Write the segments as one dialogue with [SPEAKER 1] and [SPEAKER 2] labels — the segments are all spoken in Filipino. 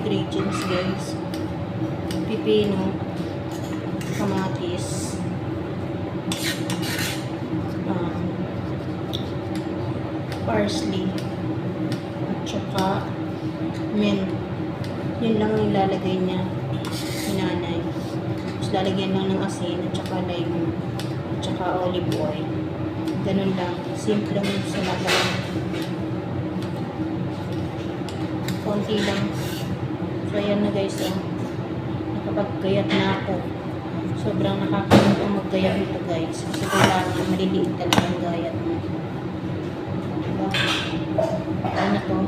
[SPEAKER 1] ingredients guys. Pipino, kamatis, um, parsley, at saka mint. Yun lang ang ilalagay niya ni nanay. Tapos lalagyan lang ng asin at saka lime at saka olive oil. Ganun lang. Simple lang yung salata. Konti lang. So, ayan na guys. Oh. Nakapagkayat na ako. Sobrang nakakaroon ang maggayat nito guys. Kasi kailangan maliliit talaga ang gayat. Diba? Ano na to?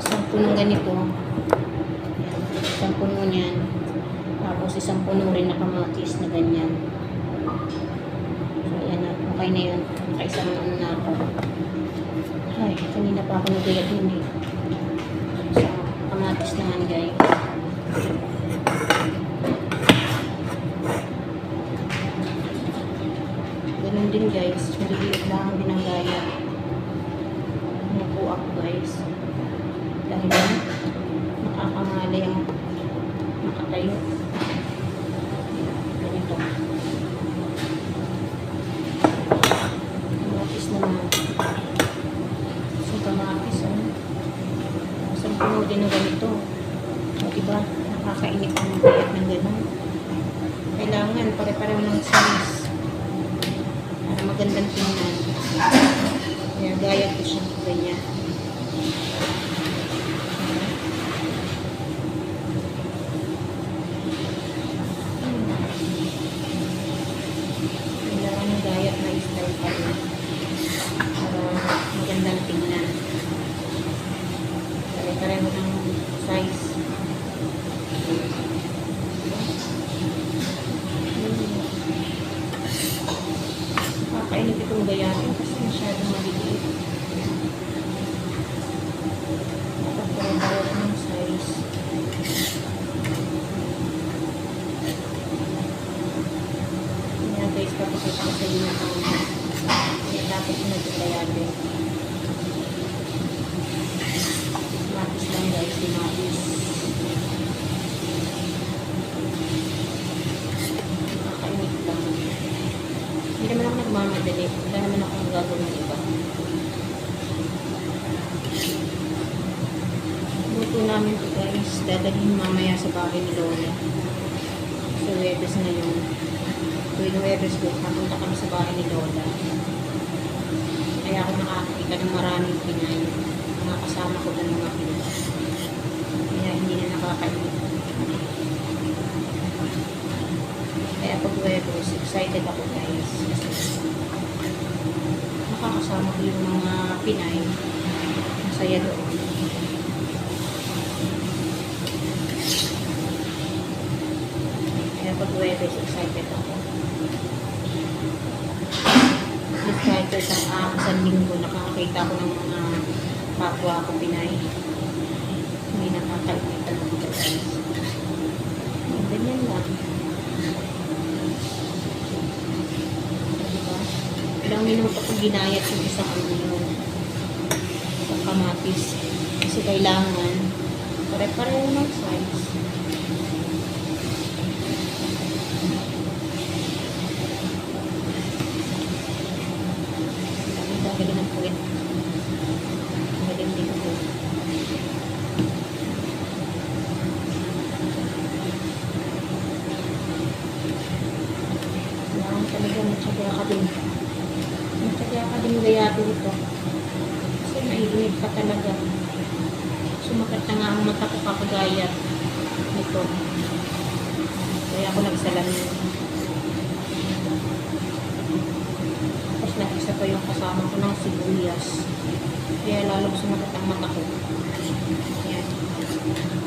[SPEAKER 1] Isang punong ganito. Ayan. Isang puno niyan. Tapos isang puno rin na kamatis na ganyan. So, ayan na. Okay na yun. Nakaisang ano na ako. Ay, kanina pa ako nagayat yun eh. So, kamatis naman guys. Ganun din guys. Maliliit lang ang binanggaya. Ano po ako guys. Dahil nakakangalay ang nakatayo. Ganito. Kamatis naman. So, kamatis ano. Isang puno din na ganito. O, diba? Nakakainip ang gayat ng gano'n. Kailangan pare-pareho ng size. Para magandang tingnan. Kaya gaya ko siya ganyan. Kailangan ng gayat na style pa rin. Para magandang tingnan. Pare-pareho ng size. Kakainip itong gayatin kasi masyadong maliliit. Pare-pareho ng size. Kaya guys, papakita ko sa inyo ang kaya dapat na ito gayatin. Matis lang guys, matis. Nakakainip lang. Hindi naman ako nagmamadali. Wala naman akong gagawin iba. Luto namin ito guys. Dadalhin mamaya sa bahay ni Lola. Sa Webes na yun. Tuwing Webes ko, napunta kami sa bahay ni Lola. Kaya ako nakakita ng maraming Pinay. Mga kasama ko ng mga Pinay. Kaya hindi na nakakainip. Kaya pag Webes, excited ako guys. Nakakasama ko yung mga Pinay. Masaya doon. Kaya pag Webes, excited ako. Kahit sa isang ah, isang linggo, nakakakita ko ng mga kapwa ko Pinay. Hindi nakakalimutan ako. Ganyan lang. Diba? Ilang minuto ko ginayat yung isang ano kamatis. Kasi kailangan pare-pareho ng size. Galing ng din ako. Kailangan talaga matyaga ka din. Matyaga ka din gayado ito. Kasi naiinip ka talaga. Sumakat na nga ang mata ko kakagaya nito. Kaya ako nagsalamin. Tapos nag-isa pa yung kasama ko ng sibuyas. Kaya lalong sumakat ang mata ko. Ayan.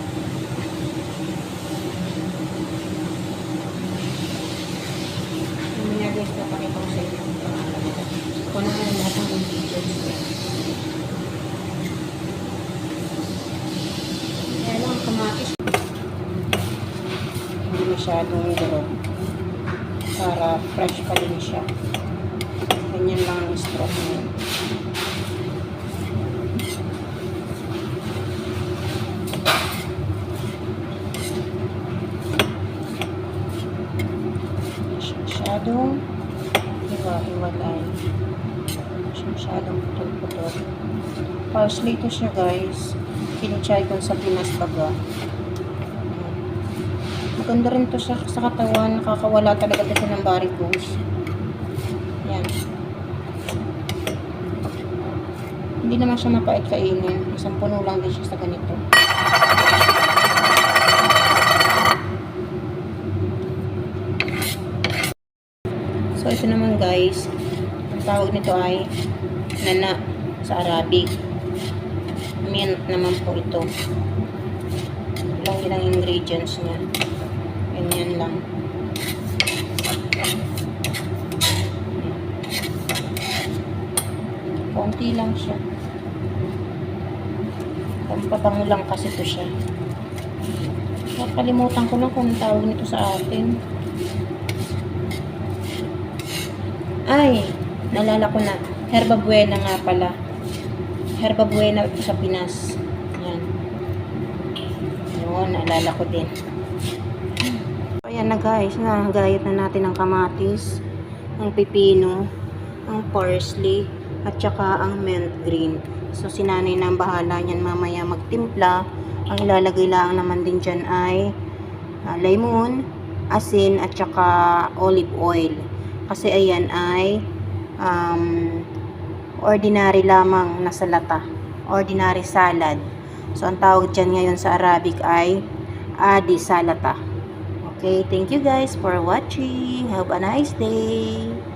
[SPEAKER 1] masyadong durog para fresh pa din siya. Ganyan lang ang stroke niya. Masyadong hiwa-hiwalay. Masyadong putol-putol. Parsley to siya guys. Pinichay ko sa Pinas baga. Maganda rin to siya sa katawan. Nakakawala talaga ito ng varicose. Yan. Hindi naman siya mapait kainin. Isang puno lang din siya sa ganito. So, ito naman guys. Ang tawag nito ay nana sa Arabic. Mint naman po ito. Lang din ang ingredients niya. Ganyan lang. Konti lang siya. Pampabango lang kasi to siya. Nakalimutan ko lang kung tawag nito sa atin. Ay, nalala ko na. Herba Buena nga pala. Herba Buena ito sa Pinas. Yan. Yun, naalala ko din. Ayan na guys, nagayat na natin ang kamatis, ang pipino, ang parsley, at saka ang mint green. So, sinanay na bahala niyan mamaya magtimpla. Ang ilalagay lang naman din dyan ay ah, lemon, asin, at saka olive oil. Kasi ayan ay um, ordinary lamang na salata. Ordinary salad. So, ang tawag dyan ngayon sa Arabic ay adi salata. Okay, thank you guys for watching. Have a nice day.